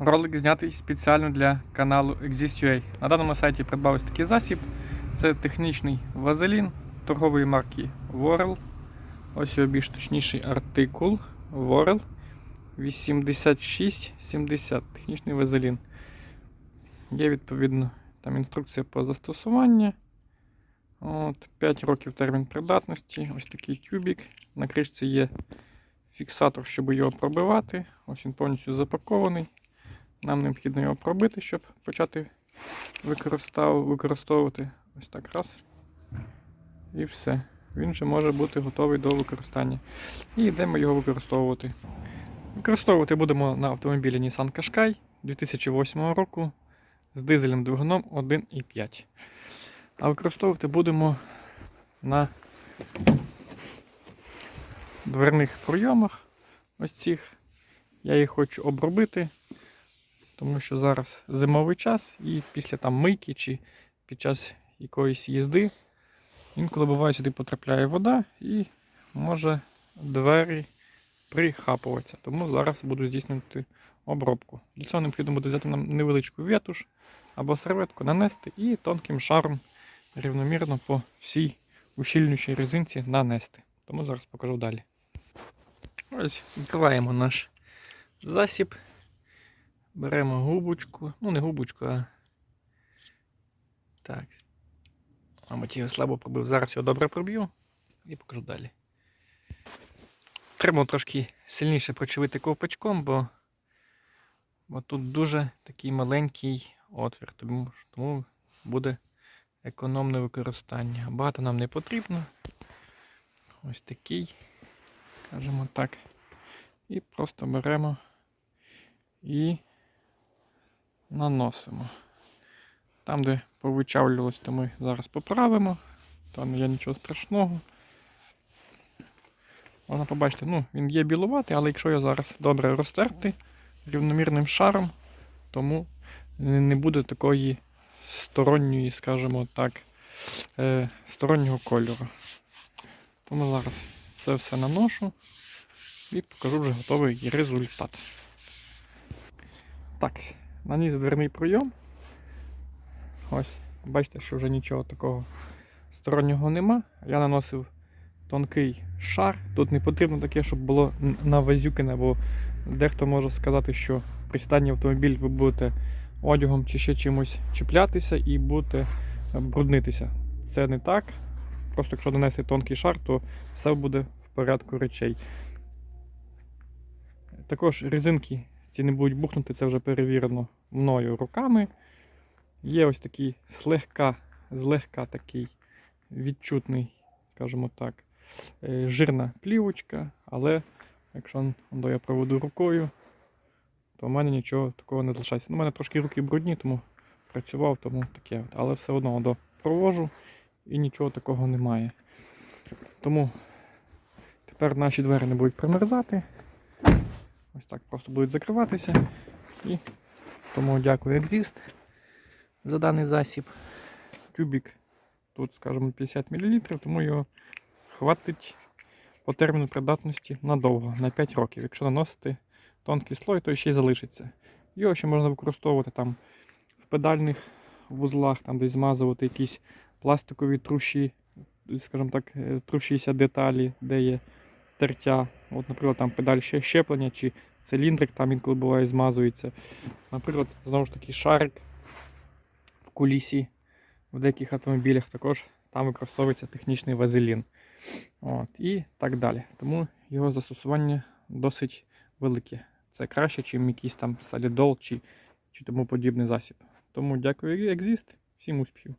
Ролик знятий спеціально для каналу Exist.ua. На даному сайті придбав ось такий засіб. Це технічний вазелін торгової марки Worrell. Ось його більш точніший артикул Worrell 8670. Технічний вазелін. Є відповідно там інструкція по застосуванню. От, 5 років термін придатності. Ось такий тюбік. На кришці є фіксатор, щоб його пробивати. Ось він повністю запакований. Нам необхідно його пробити, щоб почати використовувати. Ось так раз. І все. Він вже може бути готовий до використання. І йдемо його використовувати. Використовувати будемо на автомобілі Nissan Qashqai 2008 року з дизельним двигуном 1,5. А використовувати будемо на дверних пройомах. Ось цих. Я їх хочу обробити, тому що зараз зимовий час, і після там мийки чи під час якоїсь їзди інколи буває сюди потрапляє вода і може двері прихапуватися. Тому зараз буду здійснювати обробку. Для цього необхідно буде взяти нам невеличку ветуш або серветку, нанести і тонким шаром рівномірно по всій ущільнюючій резинці нанести. Тому зараз покажу далі. Ось відкриваємо наш засіб. Беремо губочку. Ну, не губочку, а. Так. Мабуть, його слабо пробив. Зараз його добре проб'ю і покажу далі. Треба трошки сильніше прочевити ковпачком, бо, бо тут дуже такий маленький отвір, тому, буде економне використання. Багато нам не потрібно. Ось такий, скажімо так. І просто беремо і наносимо. Там, де повичавлювалось, то ми зараз поправимо. Там є нічого страшного. Можна побачити, ну, він є білуватий, але якщо його зараз добре розтерти рівномірним шаром, тому не буде такої сторонньої, скажімо так, е, стороннього кольору. Тому зараз це все наношу і покажу вже готовий результат. Так, наніс дверний пройом. Ось, бачите, що вже нічого такого стороннього нема. Я наносив тонкий шар. Тут не потрібно таке, щоб було навазюкане, бо дехто може сказати, що при стані автомобіль ви будете одягом чи ще чимось чіплятися і будете бруднитися. Це не так. Просто якщо нанести тонкий шар, то все буде в порядку речей. Також резинки не будуть бухнути, це вже перевірено мною руками. Є ось такий слегка, злегка такий відчутний, скажімо так, е, жирна плівочка, але якщо ну, я проведу рукою, то в мене нічого такого не залишається. Ну, У мене трошки руки брудні, тому працював, тому таке. Але все одно провожу і нічого такого немає. Тому тепер наші двері не будуть примерзати. Ось так просто будуть закриватися. І тому дякую Exist за даний засіб. Тюбік тут, скажімо, 50 мл, тому його хватить по терміну придатності надовго, на 5 років. Якщо наносити тонкий слой, то ще й залишиться. Його ще можна використовувати там в педальних вузлах, там десь змазувати якісь пластикові труші, скажімо так, е, трушіся деталі, де є тертя. От, наприклад, там педаль ще щеплення чи циліндрик, там інколи буває змазується. Наприклад, знову ж таки, шарик в кулісі в деяких автомобілях також там використовується технічний вазелін. От, і так далі. Тому його застосування досить велике. Це краще, ніж якийсь там солідол чи, чи тому подібний засіб. Тому дякую, Exist. Всім успіхів!